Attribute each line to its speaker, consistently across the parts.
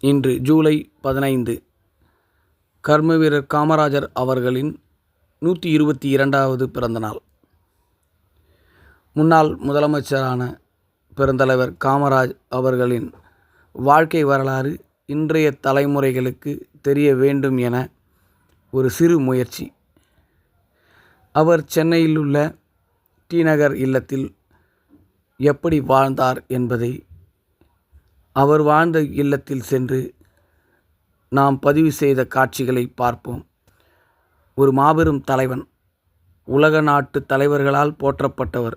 Speaker 1: இன்று ஜூலை பதினைந்து. கர்மவீரர் காமராஜர் அவர்களின் நூற்றி இருபத்தி இரண்டாவது பிறந்தநாள். முன்னாள் முதலமைச்சரான பெருந்தலைவர் காமராஜ் அவர்களின் வாழ்க்கை வரலாறு இன்றைய தலைமுறைகளுக்கு தெரிய வேண்டும் என ஒரு சிறு முயற்சி. அவர் சென்னையில் உள்ள டி நகர் இல்லத்தில் எப்படி வாழ்ந்தார் என்பதை அவர் வாழ்ந்த இல்லத்தில் சென்று நாம் பதிவு செய்த காட்சிகளை பார்ப்போம். ஒரு மாபெரும் தலைவன் உலக நாட்டு தலைவர்களால் போற்றப்பட்டவர்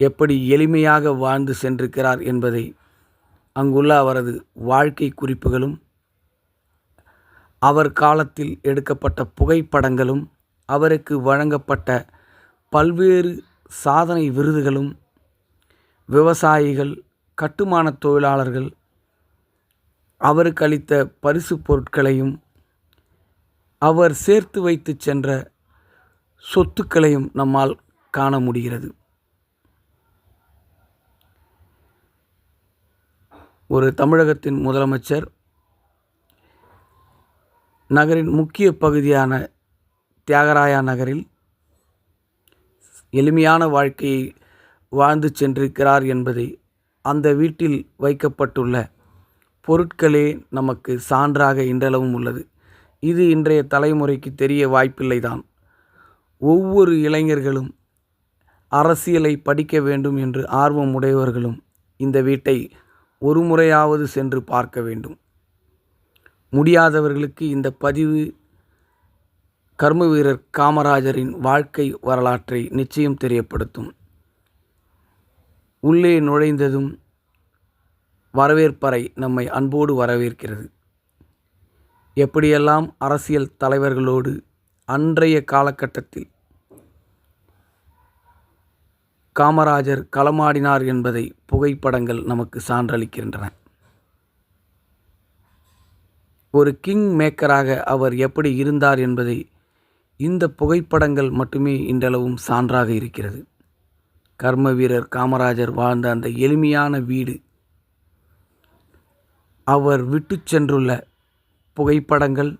Speaker 1: எப்படி எளிமையாக வாழ்ந்து சென்றிருக்கிறார் என்பதை அங்குள்ள அவரது வாழ்க்கை குறிப்புகளும் அவர் காலத்தில் எடுக்கப்பட்ட புகைப்படங்களும் அவருக்கு வழங்கப்பட்ட பல்வேறு சாதனை விருதுகளும் விவசாயிகள் கட்டுமான தொழிலாளர்கள் அவருக்கு அளித்த பரிசு பொருட்களையும் அவர் சேர்த்து வைத்து சென்ற சொத்துக்களையும் நம்மால் காண முடிகிறது. ஒரு தமிழகத்தின் முதலமைச்சர் நகரின் முக்கிய பகுதியான தியாகராயா நகரில் எளிமையான வாழ்க்கையை வாழ்ந்து சென்றிருக்கிறார் என்பதை அந்த வீட்டில் வைக்கப்பட்டுள்ள பொருட்களே நமக்கு சான்றாக இன்றளவும் உள்ளது. இது இன்றைய தலைமுறைக்கு தெரிய வாய்ப்பில்லை தான் ஒவ்வொரு இளைஞர்களும் அரசியலை படிக்க வேண்டும் என்று ஆர்வம் உடையவர்களும் இந்த வீட்டை ஒரு முறையாவது சென்று பார்க்க வேண்டும். முடியாதவர்களுக்கு இந்த பதிவு கர்ம வீரர் காமராஜரின் வாழ்க்கை வரலாற்றை நிச்சயம் தெரியப்படுத்தும். உள்ளே நுழைந்ததும் வரவேற்பறை நம்மை அன்போடு வரவேற்கிறது. எப்படியெல்லாம் அரசியல் தலைவர்களோடு அன்றைய காலகட்டத்தில் காமராஜர் களமாடினார் என்பதை புகைப்படங்கள் நமக்கு சான்றளிக்கின்றன. ஒரு கிங் மேக்கராக அவர் எப்படி இருந்தார் என்பதை இந்த புகைப்படங்கள் மட்டுமே இன்றளவும் சான்றாக இருக்கிறது. கர்ம வீரர் காமராஜர் வாழ்ந்த அந்த எளிமையான வீடு. அவர் விட்டு சென்றுள்ள புகைப்படங்கள்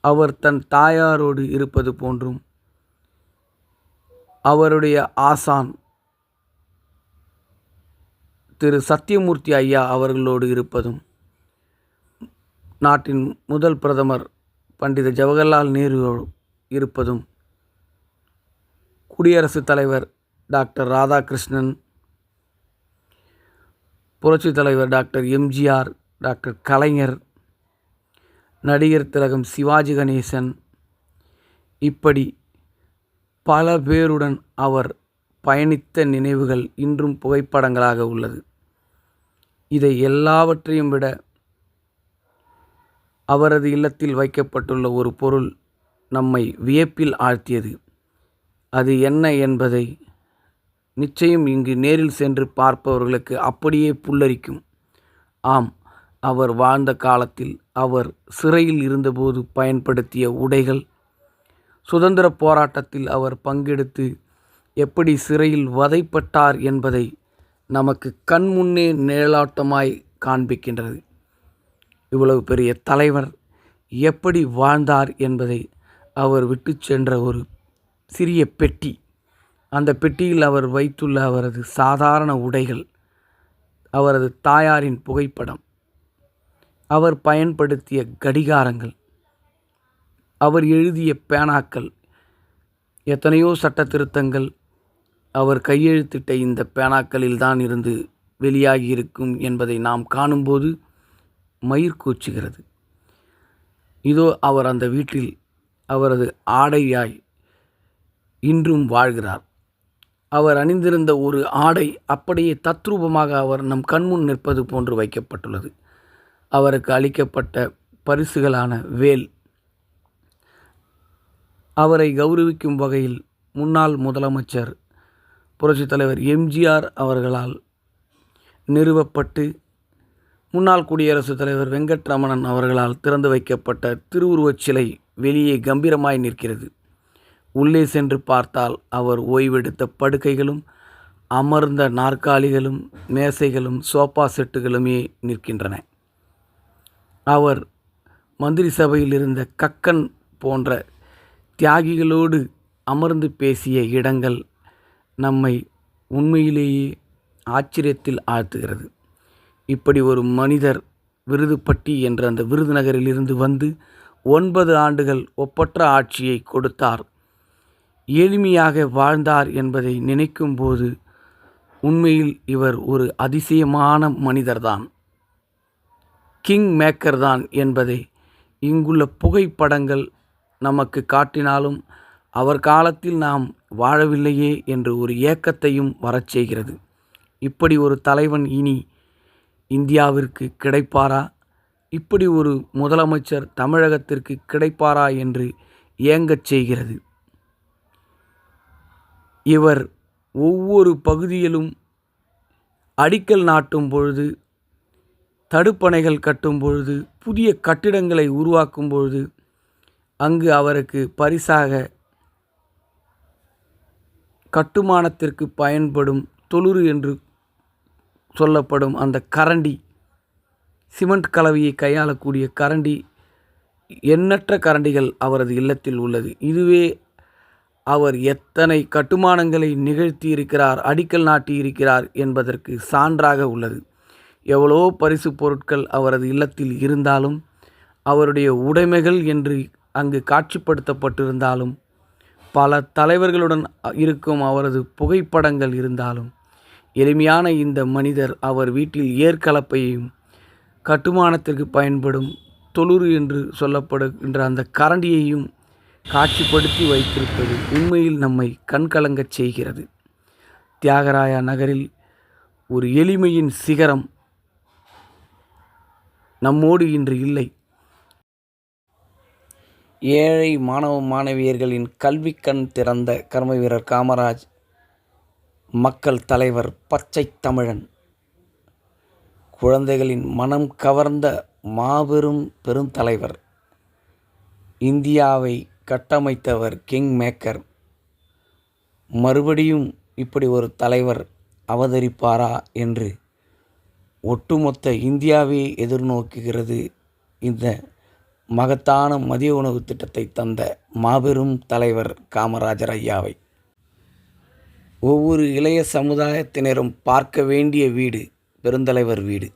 Speaker 1: அவர் தன் தாயாரோடு இருப்பது போன்றும் அவருடைய ஆசான் திரு சத்தியமூர்த்தி ஐயா அவர்களோடு இருப்பதும் நாட்டின் முதல் பிரதமர் பண்டித ஜவஹர்லால் நேரு இருப்பதும் குடியரசுத் தலைவர் டாக்டர் ராதாகிருஷ்ணன் புரட்சித் தலைவர் டாக்டர் எம்ஜிஆர் டாக்டர் கலைஞர் நடிகர் திலகம் சிவாஜி கணேசன் இப்படி பல பேருடன் அவர் பயணித்த நினைவுகள் இன்றும் புகைப்படங்களாக உள்ளது. இதை எல்லாவற்றையும் விட அவரது இல்லத்தில் வைக்கப்பட்டுள்ள ஒரு பொருள் நம்மை வியப்பில் ஆழ்த்தியது. அது என்ன என்பதை நிச்சயம் இங்கு நேரில் சென்று பார்ப்பவர்களுக்கு அப்படியே புல்லரிக்கும். ஆம் அவர் வாழ்ந்த காலத்தில் அவர் சிறையில் இருந்தபோது பயன்படுத்திய உடைகள். சுதந்திர போராட்டத்தில் அவர் பங்கெடுத்து எப்படி சிறையில் வதைப்பட்டார் என்பதை நமக்கு கண்முன்னே நிழலாட்டமாய் காண்பிக்கின்றது. இவ்வளவு பெரிய தலைவர் எப்படி வாழ்ந்தார் என்பதை அவர் விட்டு சென்ற ஒரு சிறிய பெட்டி. அந்த பெட்டியில் அவர் வைத்துள்ள அவரது சாதாரண உடைகள் அவரது தாயாரின் புகைப்படம் அவர் பயன்படுத்திய கடிகாரங்கள் அவர் எழுதிய பேனாக்கள் எத்தனையோ சட்ட திருத்தங்கள் அவர் கையெழுத்திட்ட இந்த பேனாக்களில் தான் இருந்து வெளியாகி இருக்கும் என்பதை நாம் காணும்போது மயிர் கூச்சுகிறது. இதோ அவர் அந்த வீட்டில் அவரது ஆடையாய் இன்றும் வாழ்கிறார். அவர் அணிந்திருந்த ஒரு ஆடை அப்படியே தத்ரூபமாக அவர் நம் கண்முன் நிற்பது போன்று வைக்கப்பட்டுள்ளது. அவருக்கு அளிக்கப்பட்ட பரிசுகளான வேல். அவரை கௌரவிக்கும் வகையில் முன்னாள் முதலமைச்சர் புரட்சித் தலைவர் எம்ஜிஆர் அவர்களால் நிறுவப்பட்டு முன்னாள் குடியரசுத் தலைவர் வெங்கட்ரமணன் அவர்களால் திறந்து வைக்கப்பட்ட திருவுருவச் சிலை வெளியே கம்பீரமாய் நிற்கிறது. உள்ளே சென்று பார்த்தால் அவர் ஓய்வெடுத்த படுக்கைகளும் அமர்ந்த நாற்காலிகளும் மேசைகளும் சோஃபா செட்டுகளுமே நிற்கின்றன. அவர் மந்திரி சபையில் இருந்த கக்கன் போன்ற தியாகிகளோடு அமர்ந்து பேசிய இடங்கள் நம்மை உண்மையிலேயே ஆச்சரியத்தில் ஆழ்த்துகிறது. இப்படி ஒரு மனிதர் விருதுப்பட்டி என்ற அந்த விருதுநகரிலிருந்து வந்து ஒன்பது ஆண்டுகள் ஒப்பற்ற ஆட்சியை கொடுத்தார் எளிமையாக வாழ்ந்தார் என்பதை நினைக்கும்போது உண்மையில் இவர் ஒரு அதிசயமான மனிதர்தான். கிங் மேக்கர் தான் என்பதை இங்குள்ள புகைப்படங்கள் நமக்கு காட்டினாலும் அவர் காலத்தில் நாம் வாழவில்லையே என்று ஒரு ஏக்கத்தையும் வரச் செய்கிறது. இப்படி ஒரு தலைவன் இனி இந்தியாவிற்கு கிடைப்பாரா? இப்படி ஒரு முதலமைச்சர் தமிழகத்திற்கு கிடைப்பாரா என்று ஏங்கச் செய்கிறது. இவர் ஒவ்வொரு பகுதியிலும் அடிக்கல் நாட்டும் பொழுது தடுப்பணைகள் கட்டும் பொழுது புதிய கட்டிடங்களை உருவாக்கும் பொழுது அங்கு அவருக்கு பரிசாக கட்டுமானத்திற்கு பயன்படும் தொழுறு என்று சொல்லப்படும் அந்த கரண்டி சிமெண்ட் கலவையை கையாளக்கூடிய கரண்டி எண்ணற்ற கரண்டிகள் அவரது இல்லத்தில் உள்ளது. இதுவே அவர் எத்தனை கட்டுமானங்களை நிகழ்த்தி இருக்கிறார் அடிக்கல் நாட்டி இருக்கிறார் என்பதற்கு சான்றாக உள்ளது. எவ்வளோ பரிசு பொருட்கள் அவரது இல்லத்தில் இருந்தாலும் அவருடைய உடைமைகள் என்று அங்கு காட்சிப்படுத்தப்பட்டிருந்தாலும் பல தலைவர்களுடன் இருக்கும் அவரது புகைப்படங்கள் இருந்தாலும் எளிமையான இந்த மனிதர் அவர் வீட்டில் ஏற்கலப்பையும் கட்டுமானத்திற்கு பயன்படும் தொழுறு என்று சொல்லப்படுகின்ற அந்த கரண்டியையும் காட்சிப்படுத்தி வைத்திருப்பது உண்மையில் நம்மை கண்கலங்கச் செய்கிறது. தியாகராயா நகரில் ஒரு எளிமையின் சிகரம் நம்மோடு இன்று இல்லை. ஏழை மாணவ மாணவியர்களின் கல்வி கண் திறந்த கர்ம வீரர் காமராஜ் மக்கள் தலைவர் பச்சை தமிழன். குழந்தைகளின் மனம் கவர்ந்த மாபெரும் பெருந்தலைவர். இந்தியாவை கட்டமைத்தவர் கிங் மேக்கர். மறுபடியும் இப்படி ஒரு தலைவர் அவதரிப்பாரா என்று ஒட்டுமொத்த இந்தியாவே எதிர்நோக்குகிறது. இந்த மகத்தான மதிய உணவு திட்டத்தை தந்த மாபெரும் தலைவர் காமராஜர் ஐயாவை. ஒவ்வொரு இளைய சமுதாயத்தினரும் பார்க்க வேண்டிய வீடு பெருந்தலைவர் வீடு.